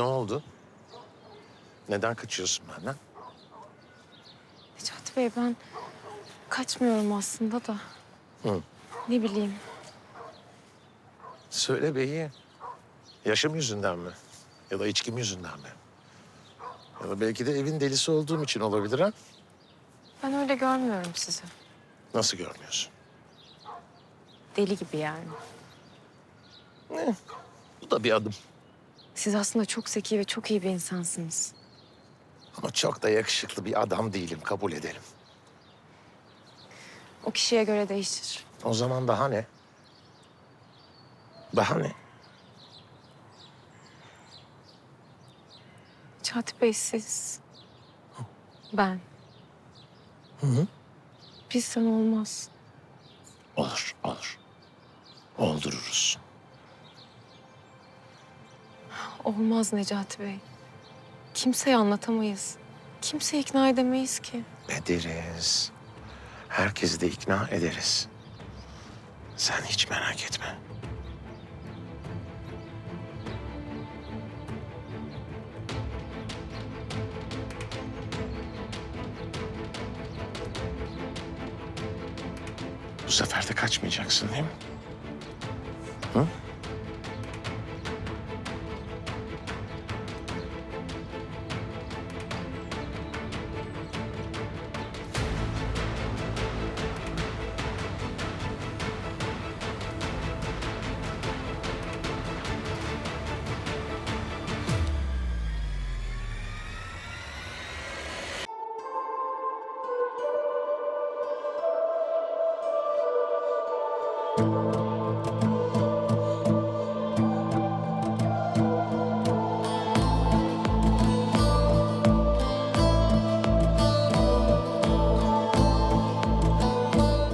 Ne oldu? Neden kaçıyorsun benden? Necati Bey ben kaçmıyorum aslında da. Hı. Ne bileyim. Söyle beyi. Yaşım yüzünden mi? Ya da içkim yüzünden mi? Ya da belki de evin delisi olduğum için olabilir ha? Ben öyle görmüyorum sizi. Nasıl görmüyorsun? Deli gibi yani. Bu da bir adım. Siz aslında çok zeki ve çok iyi bir insansınız. Ama çok da yakışıklı bir adam değilim, kabul edelim. O kişiye göre değişir. O zaman daha ne? Daha ne? Necati Bey siz. Ben. Hı hı. Bizden olmaz. Olur, olur. Oldururuz. Olmaz Necati Bey. Kimseye anlatamayız. Kimseyi ikna edemeyiz ki. Ederiz. Herkesi de ikna ederiz. Sen hiç merak etme. Bu sefer de kaçmayacaksın değil mi? Hı?